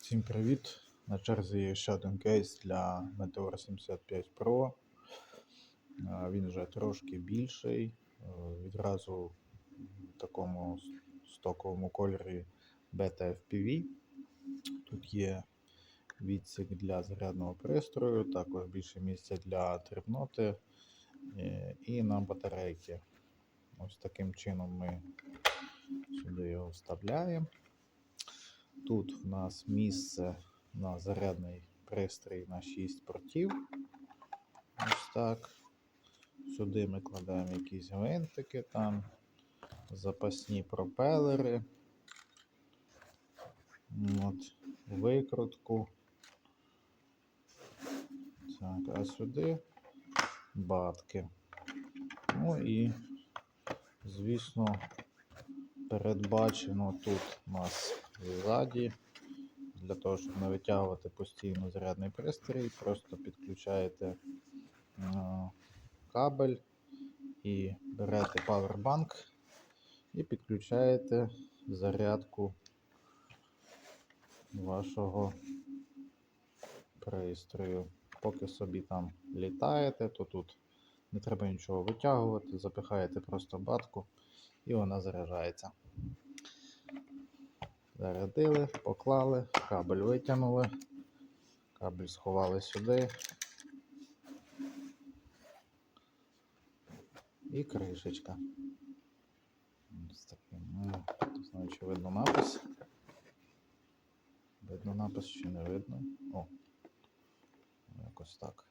Всім привіт! На черзі є ще один кейс для Meteor 75 Pro. Він вже трошки більший. е, Відразу в такому стоковому кольорі Beta FPV. Тут є відсік для зарядного пристрою, також більше місця для трибноти е, і на батарейки. Ось таким чином ми сюди його вставляємо. Тут в нас місце на зарядний пристрій на 6 портів. Ось так. Сюди ми кладемо якісь гвинтики, там запасні пропелери. От, викрутку. Так, а сюди батки. Ну і, звісно, передбачено тут у нас ззаді. Для того, щоб не витягувати постійно зарядний пристрій, просто підключаєте е, кабель і берете павербанк і підключаєте зарядку вашого пристрою. Поки собі там літаєте, то тут не треба нічого витягувати, запихаєте просто батку і вона заряджається. Зарядили, поклали, кабель витягнули, кабель сховали сюди. І кришечка. Ось таким. Ну, знаю, чи видно напис. Видно напис чи не видно. О, якось так.